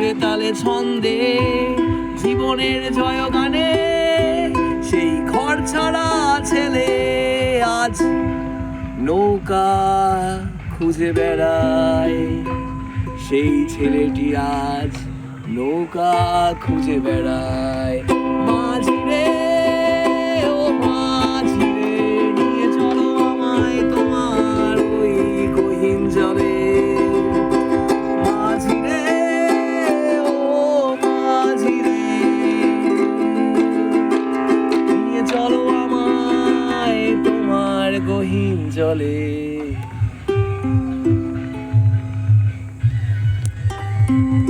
সুরে তালে ছন্দে, জীবনের জয় গানে সেই ঘর ছাড়া ছেলে আজ নৌকা খুঁজে বেড়ায়। সেই ছেলেটি আজ নৌকা খুঁজে বেড়ায়। হিম জলে thank you